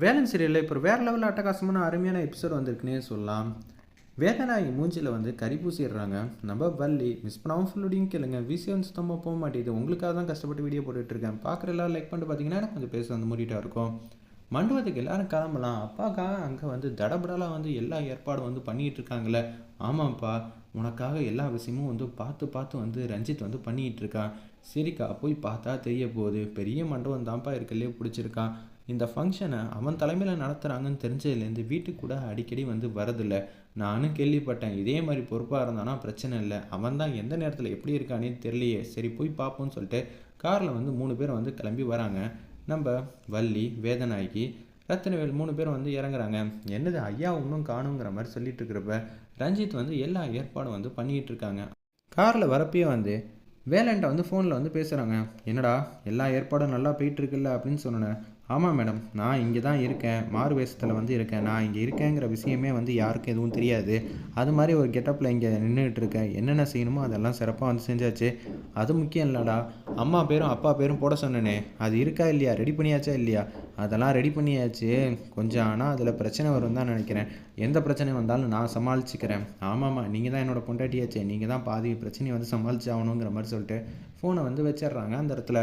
வேலன் சீரியலில் இப்போ வேறு லெவலில் அட்டகாசமான அருமையான எபிசோட் வந்திருக்குன்னே சொல்லலாம். வேதனாயி மூஞ்சியில் வந்து கறி பூசிடுறாங்க. நம்ம வள்ளி மிஸ் பண்ணாமல் ஃபுல்லோடையும் கேளுங்க. விஷயம் சுத்தமாக போக மாட்டேங்குது. உங்களுக்காக தான் கஷ்டப்பட்டு வீடியோ போட்டுட்ருக்கேன் பார்க்குற எல்லாம் லைக் பண்ணிட்டு பார்த்தீங்கன்னா எனக்கு கொஞ்சம் பேச வந்து மூடிட்டா இருக்கும். மண்டபத்துக்கு எல்லாரும் கிளம்பலாம். அப்பாக்கா அங்கே வந்து தடபடலாக வந்து எல்லா ஏற்பாடும் வந்து பண்ணிகிட்டு இருக்காங்களே ஆமாம்ப்பா. உனக்காக எல்லா விஷயமும் வந்து பார்த்து பார்த்து வந்து ரஞ்சித் வந்து பண்ணிகிட்டு இருக்கான். சரிக்கா போய் பார்த்தா தெரிய போகுது. பெரிய மண்டபம் தான்ப்பா இருக்கலையே பிடிச்சிருக்கான். இந்த ஃபங்க்ஷனை அவன் தலைமையில் நடத்துகிறாங்கன்னு தெரிஞ்சதுலேருந்து வீட்டுக்கு கூட அடிக்கடி வந்து வரதில்லை. நானும் கேள்விப்பட்டேன். இதே மாதிரி பொறுப்பாக இருந்தானா பிரச்சனை இல்லை. அவன் தான் எந்த நேரத்தில் எப்படி இருக்கானே தெரியலையே. சரி போய் பார்ப்போம்னு சொல்லிட்டு காரில் வந்து மூணு பேர் வந்து கிளம்பி வராங்க. நம்ம வள்ளி வேதநாயகி ரத்தினவேல் மூணு பேரும் வந்து இறங்குறாங்க. என்னது ஐயா ஒன்றும் காணுங்கிற மாதிரி சொல்லிட்டு இருக்கிறப்ப ரஞ்சித் வந்து எல்லா ஏற்பாடும் வந்து பண்ணிகிட்டு இருக்காங்க. காரில் வரப்பயே வந்து வேலன்ட்ட வந்து ஃபோனில் வந்து பேசுகிறாங்க என்னடா எல்லா ஏற்பாடும் நல்லா போயிட்டுருக்குல்ல அப்படின்னு சொன்னேன் ஆமாம் மேடம் நான் இங்கே தான் இருக்கேன். மாறு வேஷத்தில் வந்து இருக்கேன். நான் இங்கே இருக்கேங்கிற விஷயமே வந்து யாருக்கும் எதுவும் தெரியாது. அது மாதிரி ஒரு கெட்டப்பில் இங்கே நின்றுட்டு இருக்கேன். என்னென்ன செய்யணுமோ அதெல்லாம் சிறப்பாக வந்து செஞ்சாச்சு. அது முக்கியம் இல்லைடா. அம்மா பேரும் அப்பா பேரும் போட சொன்னேனே. அது இருக்கா இல்லையா? ரெடி பண்ணியாச்சா இல்லையா? அதெல்லாம் ரெடி பண்ணியாச்சு. கொஞ்சம் ஆனால் அதில் பிரச்சனை வரும் தான் நினைக்கிறேன். எந்த பிரச்சனை வந்தாலும் நான் சமாளிச்சுக்கிறேன். ஆமாம்மா நீங்கள் தான் என்னோட பொண்டாட்டியாச்சே. நீங்கள் தான் பாதி பிரச்சனையை வந்து சமாளிச்சு ஆகணுங்கிற மாதிரி சொல்லிட்டு ஃபோனை வந்து வச்சிடுறாங்க அந்த இடத்துல.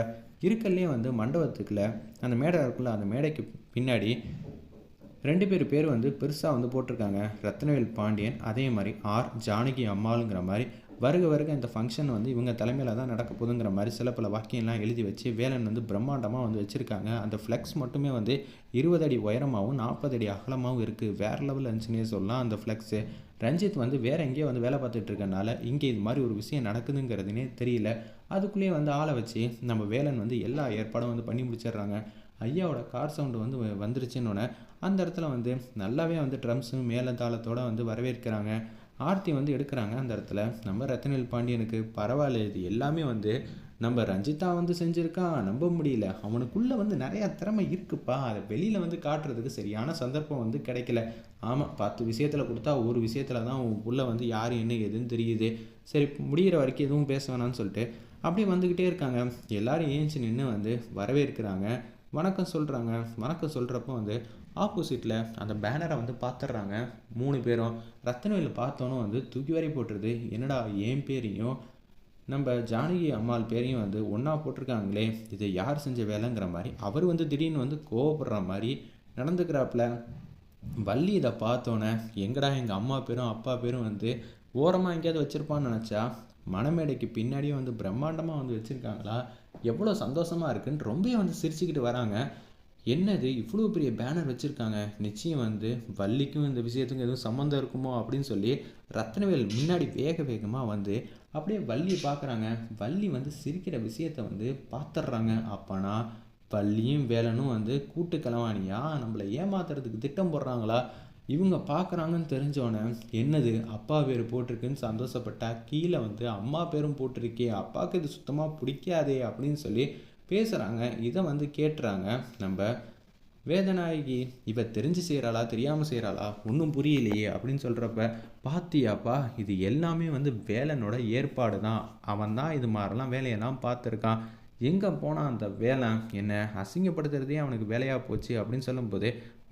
இருக்கல்லையே வந்து மண்டபத்துக்குள்ள அந்த மேடை இருக்குல்ல அந்த மேடைக்கு பின்னாடி ரெண்டு பேர் பேர் வந்து பெருசாக வந்து போட்டிருக்காங்க. ரத்னவேல் பாண்டியன் அதே மாதிரி ஆர். ஜானகி அம்மாளுங்கிற மாதிரி வருக வருக இந்த ஃபங்க்ஷன் வந்து இவங்க தலைமையில் தான் நடக்க போதுங்கிற மாதிரி சில பல வாக்கியம்லாம் எழுதி வச்சு வேலன் வந்து பிரம்மாண்டமாக வந்து வச்சுருக்காங்க. அந்த ஃப்ளெக்ஸ் மட்டுமே வந்து இருபது அடி உயரமாகவும் நாற்பது அடி அகலமாகவும் இருக்குது வேறு லெவலில் இருந்துச்சுன்னே சொல்லலாம் அந்த ஃப்ளெக்ஸு ரஞ்சித் வந்து வேறு எங்கேயோ வந்து வேலை பார்த்துட்டு இருக்கனால இங்கே இது மாதிரி ஒரு விஷயம் நடக்குதுங்கிறதுனே தெரியல. அதுக்குள்ளேயே வந்து ஆளை வச்சு நம்ம வேலன் வந்து எல்லா ஏற்பாடும் வந்து பண்ணி முடிச்சிடுறாங்க. ஐயாவோட கார் சவுண்டு வந்து வந்துருச்சுன்னொன்னே அந்த இடத்துல வந்து நல்லாவே வந்து ட்ரம்ஸும் மேலதாளத்தோடு வந்து வரவேற்கிறாங்க. ஆர்த்தி வந்து எடுக்கிறாங்க அந்த இடத்துல. நம்ம ரத்தனில் பாண்டியனுக்கு பரவாயில்ல இது எல்லாமே வந்து நம்ம ரஞ்சிதா வந்து செஞ்சுருக்கான் நம்ப முடியல. அவனுக்குள்ளே வந்து நிறையா திறமை இருக்குப்பா. அதை வெளியில் வந்து காட்டுறதுக்கு சரியான சந்தர்ப்பம் வந்து கிடைக்கல. ஆமாம் பத்து விஷயத்தில் கொடுத்தா ஒரு விஷயத்தில் தான் உன் புள்ள வந்து யார் என்ன எதுன்னு தெரியுது. சரி முடிகிற வரைக்கும் எதுவும் பேச வேணாம்னு சொல்லிட்டு அப்படியே வந்துக்கிட்டே இருக்காங்க. எல்லாரும் ஏஞ்சி நின்று வந்து வரவேற்கிறாங்க. வணக்கம் சொல்கிறாங்க வணக்கம் சொல்கிறப்போ வந்து ஆப்போசிட்டில் அந்த பேனரை வந்து பார்த்துட்றாங்க மூணு பேரும். ரத்தனவேல் பார்த்தோன்னு வந்து தூக்கி வரை போட்டுருது. என்னடா என் பேரையும்? நம்ம ஜானகி அம்மாள் பேரையும் வந்து ஒன்றா போட்டிருக்காங்களே. இது யார் செஞ்ச வேலைங்கிற மாதிரி அவர் வந்து திடீர்னு வந்து கோவப்படுற மாதிரி நடந்துக்கிறாப்புல. வள்ளி இதை பார்த்தோன்னே எங்கடா எங்கள் அம்மா பேரும் அப்பா பேரும் வந்து ஓரமாக எங்கேயாவது வச்சுருப்பான்னு நினச்சா மணமேடைக்கு பின்னாடியே வந்து பிரம்மாண்டமாக வந்து வச்சுருக்காங்களா? எவ்வளோ சந்தோஷமாக இருக்குன்னு ரொம்பவே வந்து சிரிச்சுக்கிட்டு வராங்க. என்னது இவ்வளோ பெரிய பேனர் வச்சுருக்காங்க? நிச்சயம் வந்து வள்ளிக்கும் இந்த விஷயத்துக்கும் எதுவும் சம்மந்தம் இருக்குமோ அப்படின்னு சொல்லி ரத்னவேல் முன்னாடி வேக வேகமாக வந்து அப்படியே வள்ளியை பார்க்குறாங்க. வள்ளி வந்து சிரிக்கிற விஷயத்த வந்து பார்த்துட்றாங்க. அப்போனா வள்ளியும் வேலனும் வந்து கூட்டு கிளவானியா நம்மளை ஏமாத்துறதுக்கு திட்டம் போடுறாங்களா? இவங்க பார்க்குறாங்கன்னு தெரிஞ்சோடனே என்னது அப்பா பேர் போட்டிருக்குன்னு சந்தோஷப்பட்டா கீழே வந்து அம்மா பேரும் போட்டிருக்கே அப்பாவுக்கு இது சுத்தமாக பிடிக்காதே அப்படின்னு சொல்லி பேசுகிறாங்க இதை வந்து கேட்டுறாங்க நம்ம வேதநாயகி இவ தெரிஞ்சு செய்கிறாளா தெரியாமல் செய்கிறாளா ஒன்றும் புரியலையே அப்படின்னு சொல்கிறப்ப பாத்தியாப்பா இது எல்லாமே வந்து வேலனோட ஏற்பாடு தான் அவன் தான் இது மாதிரிலாம் வேலையெல்லாம் பார்த்துருக்கான். எங்கே போனால் அந்த வேலை? என்ன அசிங்கப்படுத்துறதே அவனுக்கு வேலையாக போச்சு அப்படின்னு சொல்லும்போது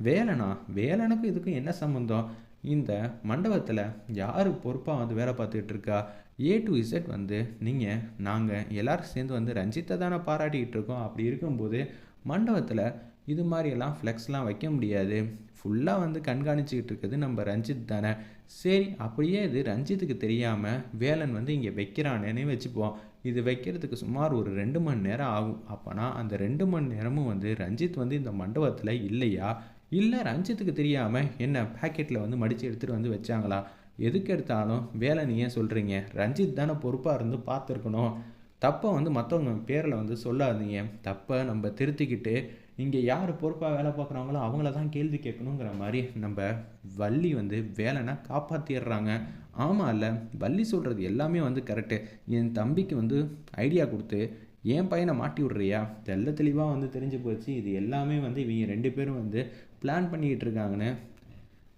வேலனா? வேலனுக்கும் இதுக்கும் என்ன சம்மந்தம் இந்த மண்டபத்தில் யார் பொறுப்பாக வந்து வேலை பார்த்துக்கிட்டு இருக்கா? ஏ டு இசட் வந்து நீங்கள் நாங்கள் எல்லோரும் சேர்ந்து வந்து ரஞ்சித்தை தானே பாராட்டிக்கிட்டு இருக்கோம். அப்படி இருக்கும்போது மண்டபத்தில் இது மாதிரியெல்லாம் ஃப்ளெக்ஸ்லாம் வைக்க முடியாது. ஃபுல்லாக வந்து கண்காணிச்சிக்கிட்டு இருக்குது நம்ம ரஞ்சித் தானே. சரி அப்படியே இது ரஞ்சித்துக்கு தெரியாமல் வேலன் வந்து இங்கே வைக்கிறானேன்னு வச்சுப்போம். இது வைக்கிறதுக்கு சுமார் ஒரு ரெண்டு மணி நேரம் ஆகும். அப்போனா அந்த ரெண்டு மணி நேரமும் வந்து ரஞ்சித் வந்து இந்த மண்டபத்தில் இல்லையா? இல்லை ரஞ்சித்துக்கு தெரியாமல் என்ன பேக்கெட்டில் வந்து மடித்து எடுத்துகிட்டு வந்து வச்சாங்களா? எதுக்கு எடுத்தாலும் வேலை நீ ஏன் சொல்கிறீங்க ரஞ்சித் தானே பொறுப்பாக இருந்து பார்த்துருக்கணும். தப்பை வந்து மற்றவங்க பேரில் வந்து சொல்லாதீங்க. தப்பை நம்ம திருத்திக்கிட்டு இங்கே யார் பொறுப்பாக வேலை பார்க்குறாங்களோ அவங்கள தான் கேள்வி கேட்கணுங்கிற மாதிரி நம்ம வள்ளி வந்து வேலைனா காப்பாற்றிடுறாங்க ஆமாம் இல்லை வள்ளி சொல்கிறது எல்லாமே வந்து கரெக்டு என் தம்பிக்கு வந்து ஐடியா கொடுத்து என் பையனை மாட்டி விட்றியா? தெல்ல தெளிவாக வந்து தெரிஞ்சு போச்சு. இது எல்லாமே வந்து இவங்க ரெண்டு பேரும் வந்து பிளான் பண்ணிக்கிட்டு இருக்காங்கன்னு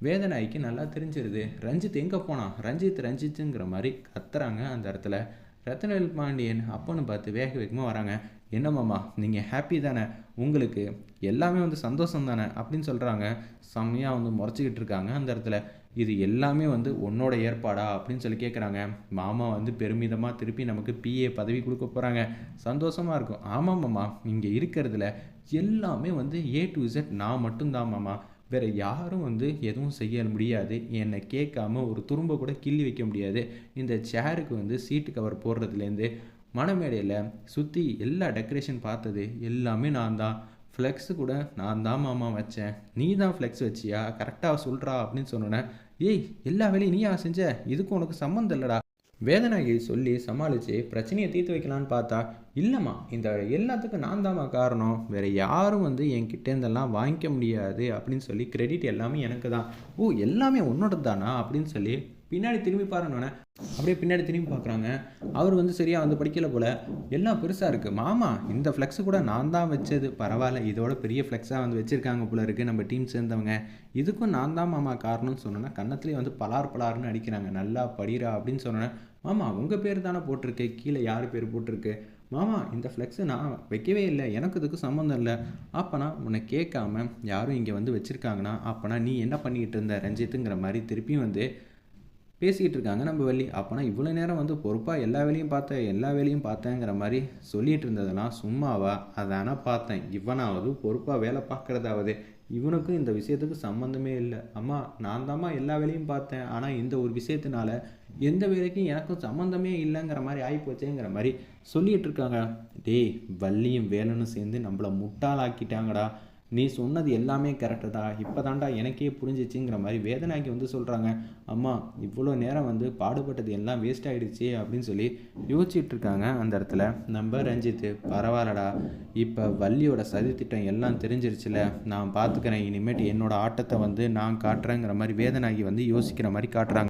வேதனாய்க்கு நல்லா தெரிஞ்சிருது. ரஞ்சித் எங்கே போனான்? ரஞ்சித் ரஞ்சித்துங்கிற மாதிரி கத்துறாங்க அந்த இடத்துல. ரத்னவேல் பாண்டியன் அப்பன்னு பார்த்து வேக வேகமாக வராங்க. என்ன மாமா நீங்கள் ஹாப்பி தானே? உங்களுக்கு எல்லாமே வந்து சந்தோஷம் தானே? அப்படின்னு சொல்கிறாங்க செம்மையாக வந்து முறைச்சிக்கிட்டு இருக்காங்க அந்த இடத்துல. இது எல்லாமே வந்து உன்னோட ஏற்பாடா? அப்படின்னு சொல்லி கேட்குறாங்க மாமா வந்து பெருமிதமாக திருப்பி நமக்கு பிஏ பதவி கொடுக்க போகிறாங்க சந்தோஷமாக இருக்கும். ஆமாம் மாமா இங்கே இருக்கிறதுல எல்லாமே வந்து ஏ டு இசட் நான் மட்டும்தான் மாமா. வேறு யாரும் வந்து எதுவும் செய்ய முடியாது. என்னை கேட்காம ஒரு துரும்ப கூட கிள்ளி வைக்க முடியாது. இந்த சேருக்கு வந்து சீட்டு கவர் போடுறதுலேருந்து மணமேடையில் சுற்றி எல்லா டெக்கரேஷன் பார்த்தது எல்லாமே நான் தான் ஃப்ளெக்ஸு கூட நான் தான் மாமா வச்சேன். நீ தான் ஃப்ளெக்ஸ் வச்சியா கரெக்டாக சொல்கிறா அப்படின்னு சொன்னோன்னே ஏய் எல்லா வேலையும் நீயா செஞ்ச? இதுக்கு உனக்கு சம்மந்தம் இல்லைடா. வேதனாகி சொல்லி சமாளித்து பிரச்சனையை தீர்த்து வைக்கலான்னு பார்த்தா இல்லைம்மா இந்த எல்லாத்துக்கும் நான் தாம்மா காரணம். வேறு யாரும் வந்து என்கிட்ட இருந்தெல்லாம் வாங்கிக்க முடியாது அப்படின்னு சொல்லி கிரெடிட் எல்லாமே எனக்கு தான் ஓ எல்லாமே உன்னோட தானா அப்படின்னு சொல்லி பின்னாடி திரும்பி பாருன்னொன்னே அப்படியே பின்னாடி திரும்பி பார்க்குறாங்க அவர் வந்து சரியாக வந்து படிக்கல போல். எல்லாம் பெருசாக இருக்குது மாமா இந்த ஃப்ளெக்ஸு கூட நான் தான் வச்சது. பரவாயில்ல இதோட பெரிய ஃப்ளெக்ஸாக வந்து வச்சுருக்காங்க போல இருக்குது நம்ம டீம் சேர்ந்தவங்க. இதுக்கும் நான் தான் மாமா காரணம்னு சொன்னோன்னா கன்னத்துலேயே வந்து பலார் பலார்னு அடிக்கிறாங்க. நல்லா படிடா அப்படின்னு சொன்னோன்னே மாமா உங்கள் பேர் தானே போட்டிருக்கு. கீழே யார் பேர் போட்டிருக்கு? மாமா இந்த ஃப்ளெக்ஸை நான் வைக்கவே இல்லை. எனக்கு இதுக்கு சம்மந்தம் இல்லை. அப்போனா உன்னை கேட்காம யாரும் இங்கே வந்து வச்சுருக்காங்கன்னா அப்போனா நீ என்ன பண்ணிக்கிட்டு இருந்த? ரஞ்சித்துங்கிற மாதிரி திருப்பியும் வந்து பேசிக்கிட்டு இருக்காங்க நம்ம வள்ளி. அப்போனா இவ்வளோ நேரம் வந்து பொறுப்பாக எல்லா வேலையும் பார்த்தேன் எல்லா வேலையும் பார்த்தேங்கிற மாதிரி சொல்லிகிட்டு இருந்ததெல்லாம் சும்மாவா? அதானா பார்த்தேன். இவனாவது பொறுப்பாக வேலை பார்க்குறதாவது. இவனுக்கும் இந்த விஷயத்துக்கு சம்மந்தமே இல்லை. அம்மா நான் தாம்மா எல்லா வேலையும் பார்த்தேன். ஆனால் இந்த ஒரு விஷயத்தினால எந்த வேலைக்கும் எனக்கும் சம்மந்தமே இல்லைங்கிற மாதிரி ஆகிப்போச்சேங்கிற மாதிரி சொல்லிகிட்டு இருக்காங்க டேய் வள்ளியும் வேலனும் சேர்ந்து நம்மளை முட்டாளாக்கிட்டாங்கடா. நீ சொன்னது எல்லாமே கரெக்டு தான் இப்போ தாண்டா எனக்கே புரிஞ்சிச்சுங்கிற மாதிரி வேதனாக்கி வந்து சொல்கிறாங்க அம்மா இவ்வளோ நேரம் வந்து பாடுபட்டது எல்லாம் வேஸ்ட் ஆகிடுச்சி அப்படின்னு சொல்லி யோசிச்சுட்ருக்காங்க அந்த இடத்துல. நம்ம ரஞ்சித்து பரவாயில்லடா. இப்போ வள்ளியோட சதித்திட்டம் எல்லாம் தெரிஞ்சிருச்சுல. நான் பார்த்துக்கிறேன் இனிமேட்டு என்னோட ஆட்டத்தை வந்து நான் காட்டுறேங்கிற மாதிரி வேதனாகி வந்து யோசிக்கிற மாதிரி காட்டுறாங்க.